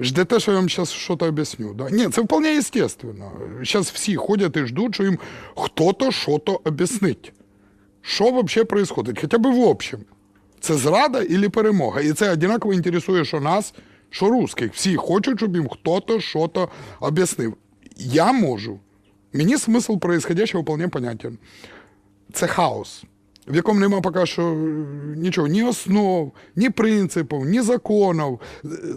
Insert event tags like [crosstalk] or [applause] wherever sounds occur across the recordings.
Ждете, що я вам зараз щось об'ясню. Да? Ні, це вполне естественно. Зараз всі ходять і ждуть, що їм хто-то щось об'яснить. Що взагалі відбувається? Хоча б в общем. Це зрада і перемога. І це однаково інтересує, що нас, що русських. Всі хочуть, щоб їм хто-то щось об'яснив. Я можу. Мені смисл происходящего вполне понятен. Це хаос, в якому нема поки що е, нічого, ні основ, ні принципів, ні законів.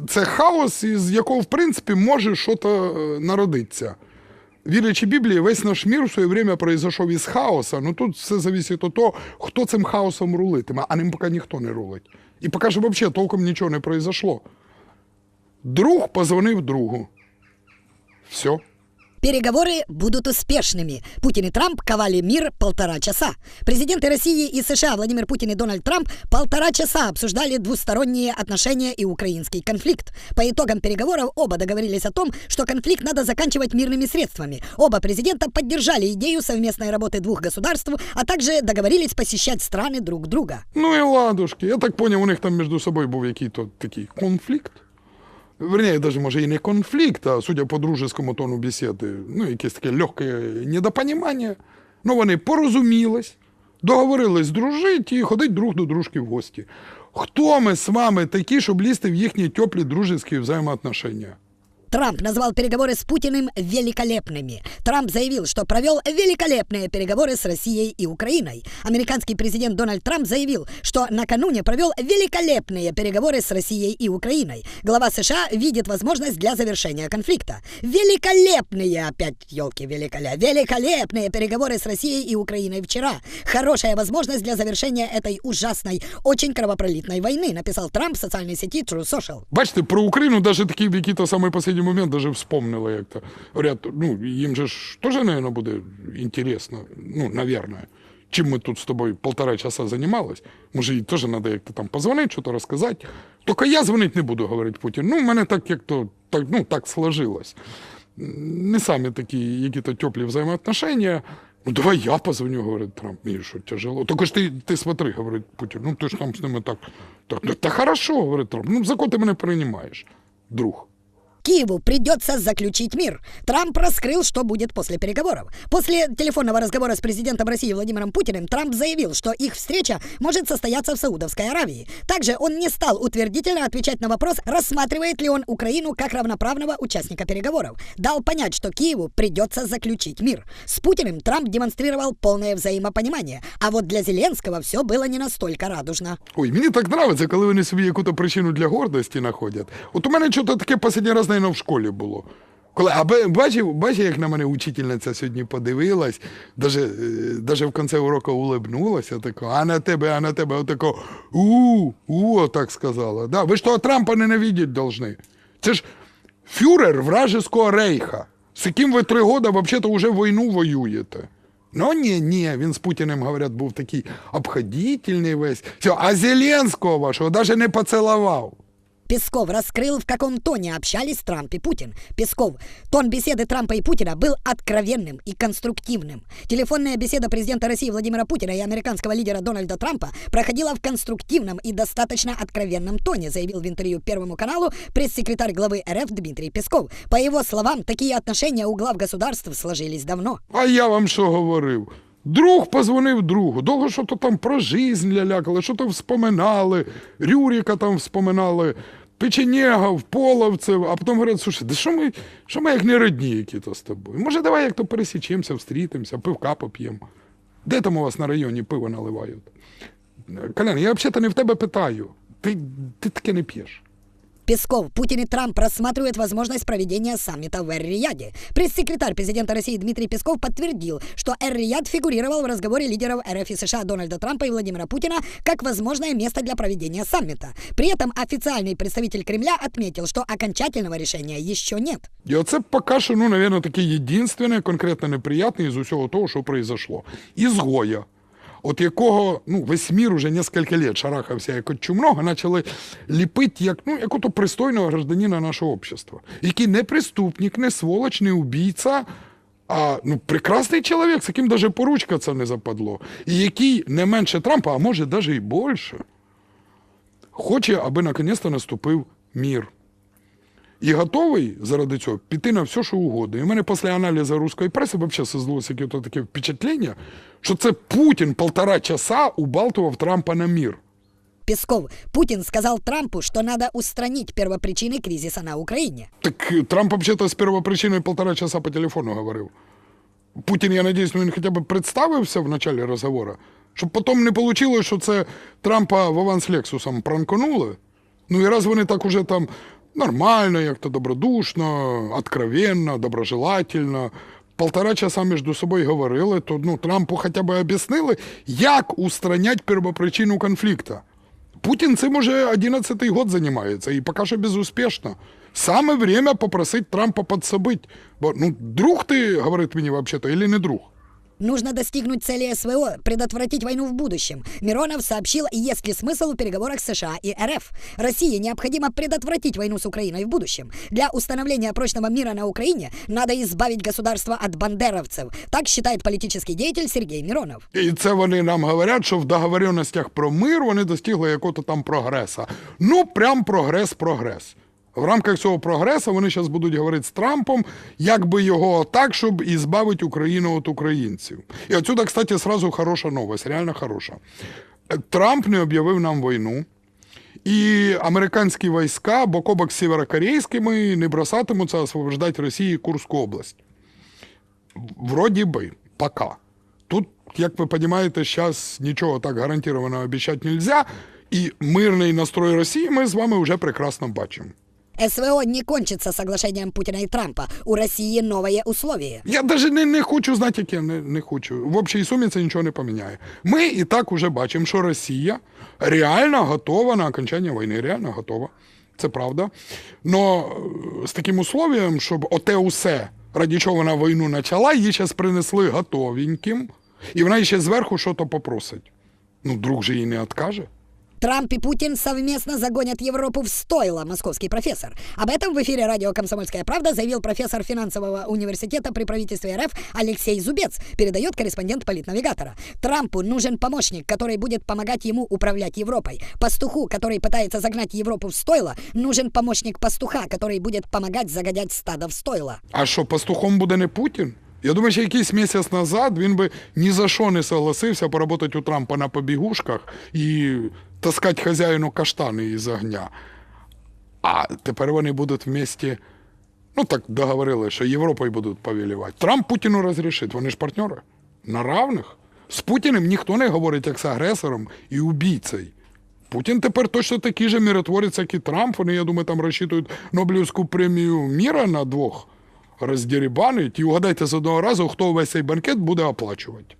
Це хаос, із якого, в принципі, може щось е, народитися. Вірячи Біблії, весь наш мір в своє время произошов із хаоса. Ну тут все зависить від того, хто цим хаосом рулитиме, а ним поки ніхто не рулить. І поки що взагалі толком нічого не произошло. Друг позвонив другу. Все. Переговоры будут успешными. Путин и Трамп ковали мир полтора часа. Президенты России и США Владимир Путин и Дональд Трамп полтора часа обсуждали двусторонние отношения и украинский конфликт. По итогам переговоров оба договорились о том, что конфликт надо заканчивать мирными средствами. Оба президента поддержали идею совместной работы двух государств, а также договорились посещать страны друг друга. Ну і ладушки. Я так поняв, у них там між собою був якийсь такий конфлікт. Верніше, навіть може і не конфлікт, а судя по дружеському тону бесіди, ну, якесь таке легке недопонімання. Ну, вони порозумілись, договорились дружити і ходить друг до дружки в гості. Хто ми з вами такі, щоб лізти в їхні теплі дружеські взаємоотношення? Трамп назвал переговоры с Путиным великолепными. Трамп заявил, что провел великолепные переговоры с Россией и Украиной. Американский президент Дональд Трамп заявил, что накануне провел великолепные переговоры с Россией и Украиной. Глава США видит возможность для завершения конфликта. Великолепные, опять елки великоля, великолепные переговоры с Россией и Украиной вчера. Хорошая возможность для завершения этой ужасной, очень кровопролитной войны, написал Трамп в социальной сети True Social. Бачите, про Україну навіть такі в який-то самий останній момент даже вспомнили як-то. Говорять, ну, їм же теж, мабуть, буде інтересно, ну, наверное. Чим ми тут з тобою полтора часа займались, може, їй теж треба як-то там позвонити, щось розказати. Тільки я дзвонити не буду, говорить Путін. Ну, в мене так як-то так, ну, так сложилось. Не самі такі які-то теплі взаємоотношення. Ну, давай я позвоню, говорить Трамп. Мені що, тяжело. Тільки ж ти, ти смотри, говорить Путін, ну ти ж там з ними так. Так, ну, та хорошо, говорить Трамп. Ну, за кого ти мене приймаєш, друг. Киеву придется заключить мир. Трамп раскрыл, что будет после переговоров. После телефонного разговора с президентом России Владимиром Путиным Трамп заявил, что их встреча может состояться в Саудовской Аравии. Также он не стал утвердительно отвечать на вопрос, рассматривает ли он Украину как равноправного участника переговоров. Дал понять, что Киеву придется заключить мир. С Путиным Трамп демонстрировал полное взаимопонимание. А вот для Зеленского все было не настолько радужно. Ой, мені так подобається, коли вони собі якусь причину для гордості знаходять. От у мене щось таке останній раз, наверное, в школі було. Коли, а бачив, бачив, як на мене учительниця сьогодні подивилась, даже, е, в кінці уроку улибнулася, тако, а на тебе, а на тебе, отако, у, у, так сказала. Да, ви ж того Трампа ненавидіти должны. Це ж фюрер вражеского рейха, з яким ви три роки взагалі вже війну воюєте. Ну ні, ні, він з Путіним, говорять, був такий обходительний весь. Все, а Зеленського вашого навіть не поцілував. Песков раскрыл, в каком тоне общались Трамп и Путин. Песков. Тон беседы Трампа и Путина был откровенным и конструктивным. Телефонная беседа президента России Владимира Путина и американского лидера Дональда Трампа проходила в конструктивном и достаточно откровенном тоне, заявил в интервью Первому каналу пресс-секретарь главы РФ Дмитрий Песков. По его словам, такие отношения у глав государств сложились давно. А я вам що говорив? Друг позвонив другу, довго що то там про жизнь лялякали, що то вспоминали, Рюріка там вспоминали, Печенєгов, Половцев, а потім говорять, слушай, да що ми, що ми як не родні які-то з тобою? Може, давай як то пересічемося, встрітимося, пивка поп'ємо. Де там у вас на районі пиво наливають? Колян, я взагалі не в тебе питаю. Ти, ти таке не п'єш. Песков, Путин и Трамп рассматривают возможность проведения саммита в Эр-Рияде. Пресс-секретарь президента России Дмитрий Песков подтвердил, что Эр-Рияд фигурировал в разговоре лидеров РФ и США Дональда Трампа и Владимира Путина как возможное место для проведения саммита. При этом официальный представитель Кремля отметил, что окончательного решения еще нет. І оце поки що, ну, наверное, таке єдинственне, конкретно неприятне із усього того, що произошло. Ізгоя. От якого ну, весь мір уже несколько лет шарахався як от чумного, почали ліпити як, ну, як пристойного гражданина нашого общества, який не преступник, не сволоч, не убійця, а ну, прекрасний чоловік, з яким навіть поручкатися не западло, і який не менше Трампа, а може навіть і більше, хоче, аби наконець-то наступив мір. І готовий заради цього піти на все, що угодно. І в мене після аналізу руської преси взагалі создалося таке впечатлення, що це Путін полтора часа убалтував Трампа на мір. Песков, Путин сказал Трампу, что надо устранить первопричины кризиса на Украине. Так е, Трамп взагалі з первопричиною полтора часа по телефону говорив. Путін, я надіюсь, ну, він хоча б представився в началі розговору, щоб потім не вийшло, що це Трампа в аванс Лексусом пранконули. Ну і раз вони так уже там нормально, як-то добродушно, откровенно, доброжелательно, полтора часа між собою говорили, то ну, Трампу хоча б об'яснили, як устранять первопричину конфлікту. Путін цим уже 11-й год займається і поки що безуспішно. Саме время попросить Трампа подсобить. Бо ну друг ти, говорить мені вообще-то, или не друг? Нужно достигнуть цели СВО, предотвратить войну в будущем. Миронов сообщил, есть ли смысл в переговорах США и РФ. России необходимо предотвратить войну с Украиной в будущем. Для установления прочного мира на Украине надо избавить государство от бандеровцев. Так считает политический деятель Сергей Миронов. І це вони нам говорять, що в договоренностях про мир вони достигли якого-то там прогреса. Ну, прям прогрес, прогрес. В рамках цього прогресу вони зараз будуть говорити з Трампом, як би його так, щоб і збавити Україну від українців. І отсюда, кстати, сразу хороша новость, реально хороша. Е, Трамп не об'явив нам війну. І американські війська бок о з северокорейськими не бросатимуться освобождати Росії Курську область. Вроді би, пока. Тут, як ви розумієте, зараз нічого так гарантовано обіцяти не можна, і мирний настрой Росії ми з вами вже прекрасно бачимо. СВО не кончится соглашением Путина и Трампа. У России новое условие. Я навіть не, не хочу знати, яке не, не хочу. В общій сумі це нічого не поміняє. Ми і так уже бачимо, що Росія реально готова на окончання війни. Реально готова. Це правда. Но з таким условием, щоб оте усе, раді чого вона війну почала, її зараз принесли готовеньким, і вона ще зверху щось попросить. Ну, друг же їй не откаже. Трамп и Путин совместно загонят Европу в стойло, московский профессор. Об этом в эфире радио «Комсомольская правда» заявил профессор финансового университета при правительстве РФ Алексей Зубец, передает корреспондент политнавигатора. Трампу нужен помощник, который будет помогать ему управлять Европой. Пастуху, который пытается загнать Европу в стойло, нужен помощник пастуха, который будет помогать загонять стадо в стойло. А що, пастухом буде не Путін? Я думаю, що якийсь місяць назад він би ні за що не согласився поработати у Трампа на побігушках і таскати хазяїну каштани із огня. А тепер вони будуть вместе, ну так договорили, що Європою будуть повелівати. Трамп Путіну розрішить, вони ж партнери. На равних. З Путіним ніхто не говорить як з агресором і убійцею. Путін тепер точно такий же миротворець, як і Трамп. Вони, я думаю, там розчитують Нобелівську премію міра на двох роздірібанить. І угадайте з одного разу, хто весь цей банкет буде оплачувати.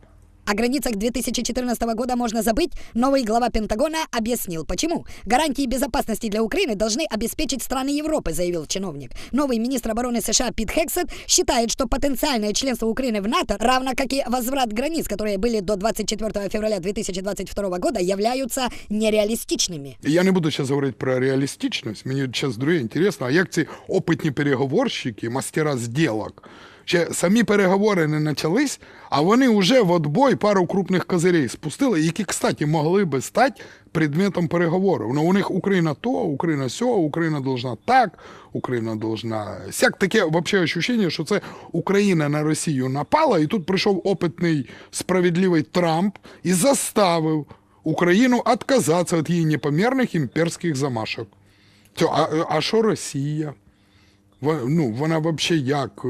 О границах 2014 года можно забыть. Новый глава Пентагона объяснил, почему. Гарантии безопасности для Украины должны обеспечить страны Европы, заявил чиновник. Новый министр обороны США Пит Хексет считает, что потенциальное членство Украины в НАТО, равно как и возврат границ, которые были до 24 февраля 2022 года, являются нереалистичными. Я не буду зараз говорити про реалістичність. Мені зараз друге інтересно, а як ці опитні переговорщики, мастера зділок, ще самі переговори не почались, а вони вже в отбой пару крупних козирей спустили, які, кстати, могли би стати предметом переговорів. Ну, у них Україна то, Україна сьо, Україна должна так, Україна должна сяк. Таке взагалі ощущення, що це Україна на Росію напала, і тут прийшов опитний справедливий Трамп і заставив Україну відказатися від її непомірних імперських замашок. А що Росія? Ну, вона взагалі як? Е,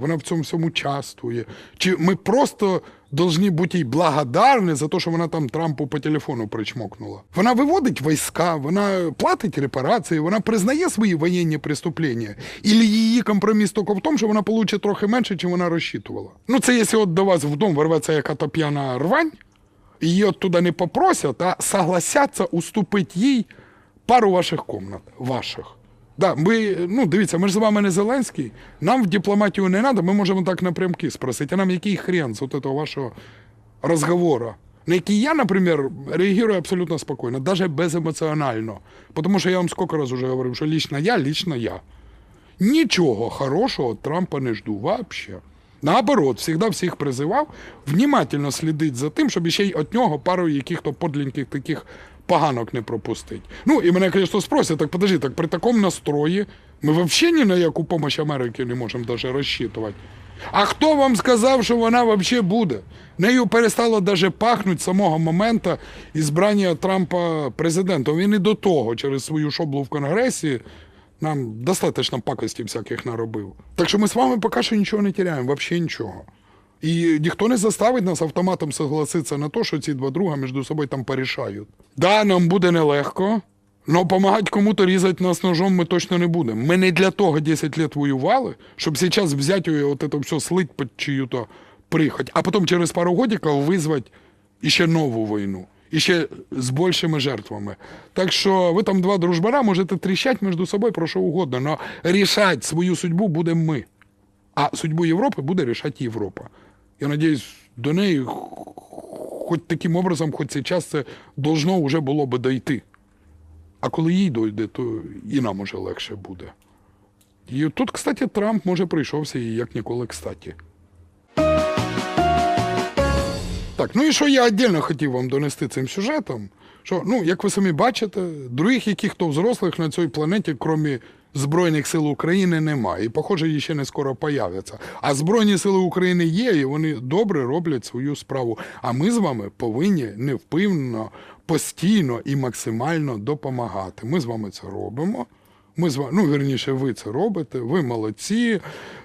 Вона в цьому всьому участвує? Чи ми просто повинні бути їй благодарні за те, що вона там Трампу по телефону причмокнула? Вона виводить війська, вона платить репарації, вона признає свої воєнні преступлення. І її компроміс тільки в тому, що вона получить трохи менше, чим вона розчитувала. Ну, це якщо от до вас в дом ворветься яка-то п'яна рвань, її оттуда не попросять, а согласяться уступити їй пару ваших комнат. Ваших. Да, ми, ну, дивіться, ми ж з вами не Зеленський. Нам в дипломатію не треба, ми можемо так напрямки спросити. А нам який хрен з от этого вашого розговору? На який я, наприклад, реагую абсолютно спокійно, навіть беземоціонально. Тому що я вам скільки разів вже говорив, що лично я, лично я. Нічого хорошого Трампа не жду вообще. Наоборот, завжди всіх призивав внимательно слідити за тим, щоб ще й від нього пару яких-то подліньких таких поганок не пропустить. Ну і мене, звісно, спросять, так подожди, так при такому настрої ми взагалі ні на яку допомогу Америки не можемо навіть розчитувати. А хто вам сказав, що вона взагалі буде? Нею перестало навіть пахнути з самого моменту ізбрання Трампа президентом. Він і до того через свою шоблу в Конгресі нам достатньо пакості всяких наробив. Так що ми з вами поки що нічого не тіряємо, взагалі нічого. І ніхто не заставить нас автоматом согласитися на те, що ці два друга між собою там порішають. Да, нам буде нелегко, але допомагати кому-то різати нас ножом ми точно не будемо. Ми не для того 10 років воювали, щоб зараз взяти от це все слить під чию-то прихоть, а потім через пару годиків визвати іще нову війну. І ще з більшими жертвами. Так що ви там два дружбара можете тріщати між собою про що угодно, але рішати свою судьбу будемо ми. А судьбу Європи буде рішати Європа. Я надіюсь, до неї хоч таким образом, хоч цей час це должно вже було би дойти. А коли їй дойде, то і нам уже легше буде. І тут, кстати, Трамп може прийшовся і як ніколи кстати. Так, ну і що я віддільно хотів вам донести цим сюжетом, що, ну, як ви самі бачите, других яких-то взрослих на цій планеті, крім Збройних сил України, немає. І, похоже, її ще не скоро появляться. А Збройні сили України є, і вони добре роблять свою справу. А ми з вами повинні невпинно, постійно і максимально допомагати. Ми з вами це робимо. Ми з вами, ну вірніше, ви це робите, ви молодці.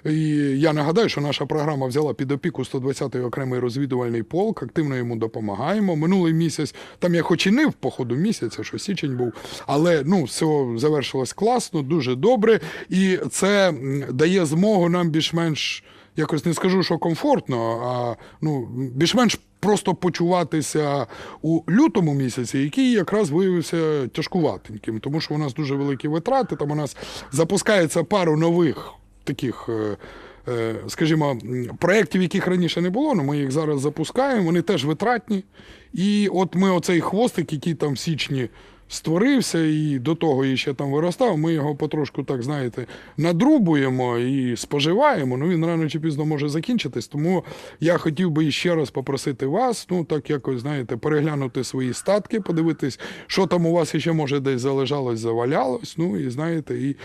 І я нагадаю, що наша програма взяла під опіку 120-й окремий розвідувальний полк, активно йому допомагаємо. Минулий місяць, там я хоч і не в походу місяця, що січень був, але ну все завершилось класно, дуже добре. І це дає змогу нам більш-менш. Якось не скажу, що комфортно, а ну більш-менш просто почуватися у лютому місяці, який якраз виявився тяжкуватеньким, тому що у нас дуже великі витрати. Там у нас запускається пару нових таких. е, е, Скажімо, проєктів, яких раніше не було, але ми їх зараз запускаємо, вони теж витратні. І от ми оцей хвостик, який там в січні створився і до того і ще там виростав, ми його потрошку, так знаєте, надрубуємо і споживаємо. Ну він рано чи пізно може закінчитись. Тому я хотів би ще раз попросити вас, ну так якось знаєте, переглянути свої статки, подивитись, що там у вас ще може десь залежалось, завалялось. Ну і знаєте, і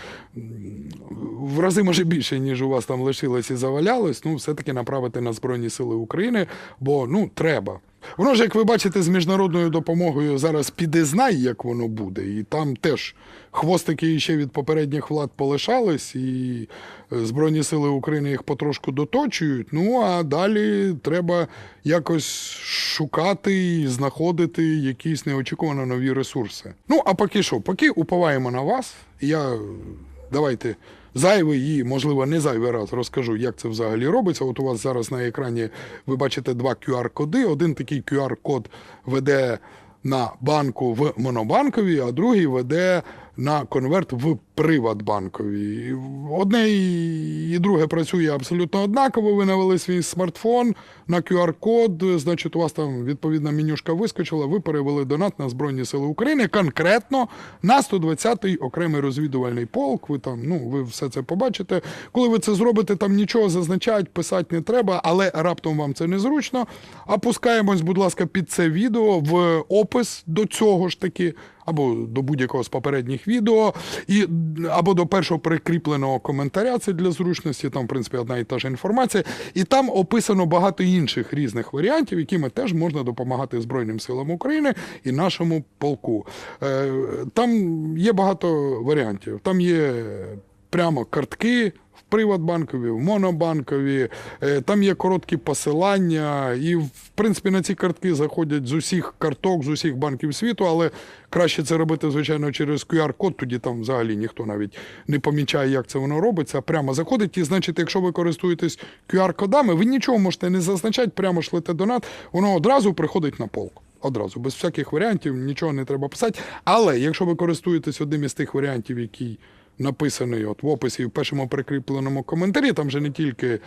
в рази може більше, ніж у вас там лишилось і завалялось. Ну, все-таки направити на Збройні Сили України, бо ну треба. Воно ж, як ви бачите, з міжнародною допомогою зараз піде знай, як воно буде. І там теж хвостики ще від попередніх влад полишались, і е, Збройні Сили України їх потрошку доточують. Ну а далі треба якось шукати і знаходити якісь неочікувано нові ресурси. Ну, а поки що, поки уповаємо на вас, я давайте. Зайвий і, можливо, не зайвий раз розкажу, як це взагалі робиться. От у вас зараз на екрані ви бачите два QR-коди. Один такий QR-код веде на банку в Монобанковій, а другий веде на конверт в Приватбанковій. Одне і друге працює абсолютно однаково. Ви навели свій смартфон на QR-код, значить, у вас там відповідна менюшка вискочила, ви перевели донат на Збройні Сили України конкретно на 120-й окремий розвідувальний полк. Ви там, ну, ви все це побачите. Коли ви це зробите, там нічого зазначати, писати не треба, але раптом вам це незручно. Опускаємось, будь ласка, під це відео в опис до цього ж таки. Або до будь-якого з попередніх відео, і, або до першого прикріпленого коментаря, це для зручності, там, в принципі, одна і та ж інформація. І там описано багато інших різних варіантів, якими теж можна допомагати Збройним силам України і нашому полку. Е, Там є багато варіантів. Там є прямо картки. Приватбанкові, в Монобанкові, Е, там є короткі посилання, і в принципі на ці картки заходять з усіх карток, з усіх банків світу, але краще це робити, звичайно, через QR-код, тоді там взагалі ніхто навіть не помічає, як це воно робиться. Прямо заходить, і значить, якщо ви користуєтесь QR-кодами, ви нічого можете не зазначати, прямо шлете донат, воно одразу приходить на полк. Одразу, без всяких варіантів, нічого не треба писати. Але якщо ви користуєтесь одним із тих варіантів, який написаний от в описі в першому прикріпленому коментарі, там же не тільки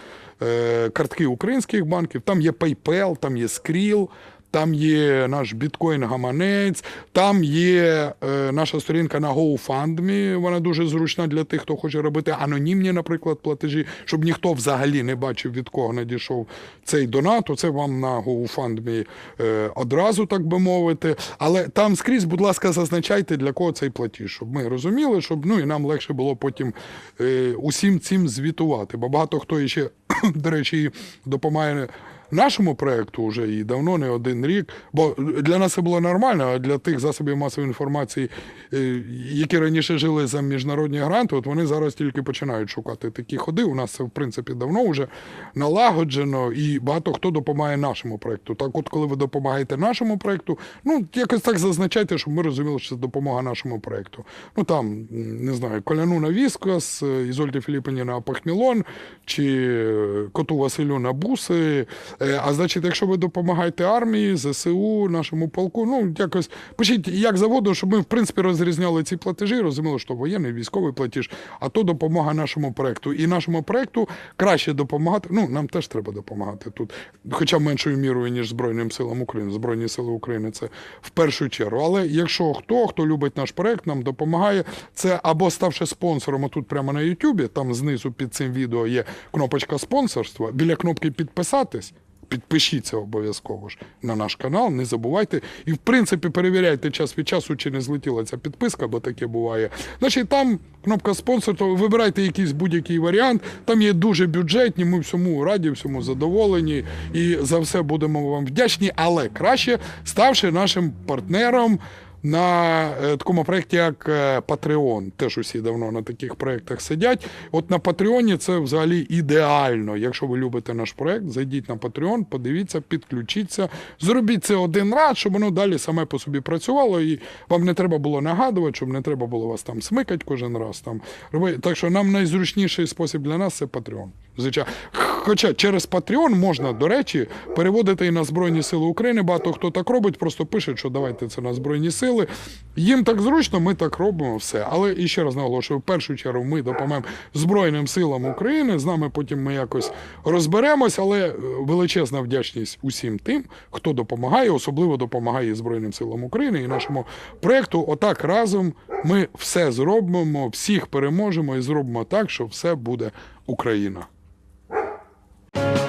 е, картки українських банків, там є PayPal, там є Skrill, там є наш біткоін-гаманець, там є е, наша сторінка на GoFundMe, вона дуже зручна для тих, хто хоче робити анонімні, наприклад, платежі, щоб ніхто взагалі не бачив, від кого надійшов цей донат. Оце вам на GoFundMe е, одразу, так би мовити. Але там скрізь, будь ласка, зазначайте, для кого цей платіж, щоб ми розуміли, щоб ну і нам легше було потім е, усім цим звітувати. Бо багато хто іще, [coughs] до речі, допомагає. Нашому проекту вже і давно не один рік, бо для нас це було нормально, а для тих засобів масової інформації, е, які раніше жили за міжнародні гранти, от вони зараз тільки починають шукати такі ходи. У нас це в принципі давно вже налагоджено, і багато хто допомагає нашому проекту. Так, от коли ви допомагаєте нашому проекту, ну якось так зазначайте, щоб ми розуміли, що це допомога нашому проекту. Ну там не знаю, Коляну на Віскас, е, Ізольді Філіппіні на Пахмілон чи коту Василю на буси. Е, А значить, якщо ви допомагаєте армії, ЗСУ, нашому полку, ну якось пишіть як заводу, щоб ми в принципі розрізняли ці платежі, розуміли, що воєнний військовий платіж, а то допомога нашому проекту. І нашому проекту краще допомагати. Ну нам теж треба допомагати тут, хоча меншою мірою ніж Збройним силам України. Збройні сили України це в першу чергу. Але якщо хто, хто любить наш проект, нам допомагає, це або ставши спонсором, отут прямо на Ютубі, там знизу під цим відео є кнопочка спонсорства. Біля кнопки підписатись. Підпишіться обов'язково ж на наш канал, не забувайте. І в принципі перевіряйте час від часу, чи не злетіла ця підписка, бо таке буває. Значить, там кнопка спонсор, то вибирайте якийсь будь-який варіант. Там є дуже бюджетні, ми всьому раді, всьому задоволені і за все будемо вам вдячні. Але краще ставши нашим партнером. На е, такому проєкті, як Patreon. Теж усі давно на таких проєктах сидять. От на Патреоні це взагалі ідеально. Якщо ви любите наш проєкт, зайдіть на Patreon, подивіться, підключіться, зробіть це один раз, щоб воно далі саме по собі працювало, і вам не треба було нагадувати, щоб не треба було вас там смикати кожен раз. Там робити. Так що нам найзручніший спосіб для нас це Patreon. Звичайно. Хоча через Patreon можна, до речі, переводити і на Збройні Сили України. Багато хто так робить, просто пише, що давайте це на Збройні Сили. Їм так зручно, ми так робимо все. Але і ще раз наголошую, в першу чергу ми допомагаємо Збройним силам України. З нами потім ми якось розберемось, але е, величезна вдячність усім тим, хто допомагає, особливо допомагає Збройним силам України і нашому проекту. Отак разом ми все зробимо, всіх переможемо і зробимо так, що все буде Україна. Thank you